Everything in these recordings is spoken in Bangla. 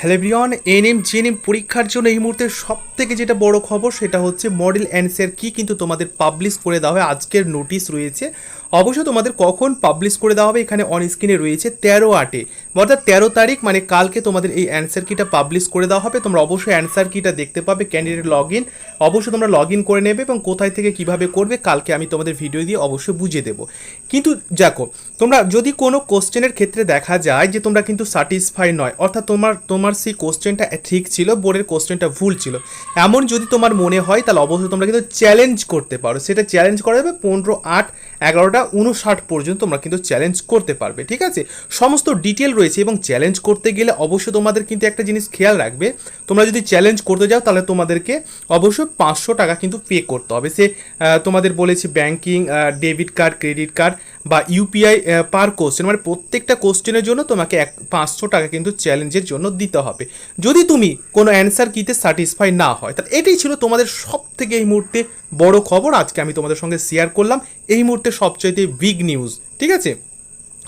হ্যালো এন এনএম, জিএনএম পরীক্ষার জন্য এই মুহূর্তে সব থেকে যেটা বড় খবর সেটা হচ্ছে মডেল অ্যান্সার কি কিন্তু তোমাদের পাবলিশ করে দেওয়া হয় আজকের নোটিশ রয়েছে। অবশ্য তোমাদের কখন পাবলিশ করে দেওয়া হবে এখানে অন স্ক্রিনে রয়েছে তেরো আটে। অর্থাৎ তেরো তারিখ মানে কালকে তোমাদের এই অ্যান্সার কিটা পাবলিশ করে দেওয়া হবে। তোমরা অবশ্যই অ্যান্সার কিটা দেখতে পাবে ক্যান্ডিডেট লগ ইন অবশ্যই তোমরা লগ ইন করে নেবে এবং কোথায় থেকে কীভাবে করবে, কালকে আমি তোমাদের ভিডিও দিয়ে অবশ্যই বুঝিয়ে দেবো। কিন্তু দেখো, তোমরা যদি কোনো কোশ্চেনের ক্ষেত্রে দেখা যায় যে তোমরা কিন্তু স্যাটিসফাই নয়, অর্থাৎ তোমার তোমার সেই কোশ্চেনটা ঠিক ছিল, বোর্ডের কোশ্চেনটা ভুল ছিল। এমন যদি তোমার মনে হয়, তাহলে অবশ্যই তোমরা কিন্তু চ্যালেঞ্জ করতে পারো। সেটা চ্যালেঞ্জ করা যাবে পনেরো আট এগারোটা উনষাট পর্যন্ত তোমরা কিন্তু চ্যালেঞ্জ করতে পারবে, ঠিক আছে? সমস্ত ডিটেল রয়েছে এবং চ্যালেঞ্জ করতে গেলে অবশ্যই তোমাদের কিন্তু একটা জিনিস খেয়াল রাখবে, তোমরা যদি চ্যালেঞ্জ করতে যাও তাহলে তোমাদেরকে অবশ্যই পাঁচশো টাকা কিন্তু পে করতে হবে। সে তোমাদের বলেছি banking debit card credit card বা ইউপিআই পার কোশ্চেন মানে প্রত্যেকটা কোশ্চেনের জন্য তোমাকে এক পাঁচশো টাকা কিন্তু চ্যালেঞ্জের জন্য দিতে হবে। যদি তুমি কোনো অ্যান্সার কিতে স্যাটিসফাই না হয়, তাহলে এটাই ছিল তোমাদের সব থেকে এই মুহূর্তে বড় খবর। আজকে আমি তোমাদের সঙ্গে শেয়ার করলাম। এই মুহূর্তে সবচাইতে বিগ নিউজ ঠিক আছে?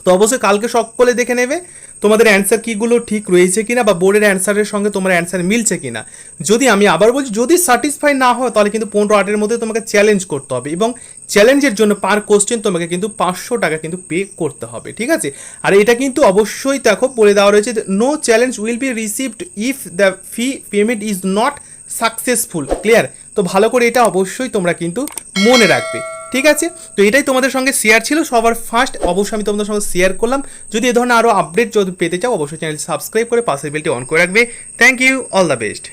তো অবশ্যই কালকে সকলে দেখে নেবে তোমাদের অ্যান্সার কীগুলো ঠিক রয়েছে কিনা বা বোর্ডের অ্যান্সারের সঙ্গে তোমার অ্যান্সার মিলছে কিনা। যদি আমি আবার বলছি, যদি স্যাটিসফাই না হয়, তাহলে কিন্তু পনেরো আটের মধ্যে তোমাকে চ্যালেঞ্জ করতে হবে এবং চ্যালেঞ্জের জন্য পার কোশ্চেন তোমাকে কিন্তু পাঁচশো টাকা কিন্তু পে করতে হবে, ঠিক আছে? আর এটা কিন্তু অবশ্যই দেখো, বলে দেওয়া রয়েছে no challenge will be received if the fee payment is not successful clear তো ভালো করে এটা অবশ্যই তোমরা কিন্তু মনে রাখবে। ঠিক আছে? তো এটাই তোমাদের সঙ্গে শেয়ার ছিল। সবার ফার্স্ট অবশ্যই আমি তোমাদের সঙ্গে শেয়ার করলাম। যদি এ ধরনের আরও আপডেট যদি পেতে চাও, অবশ্যই চ্যানেল সাবস্ক্রাইব করে পাশের বেলটি অন করে রাখবে। Thank you all the best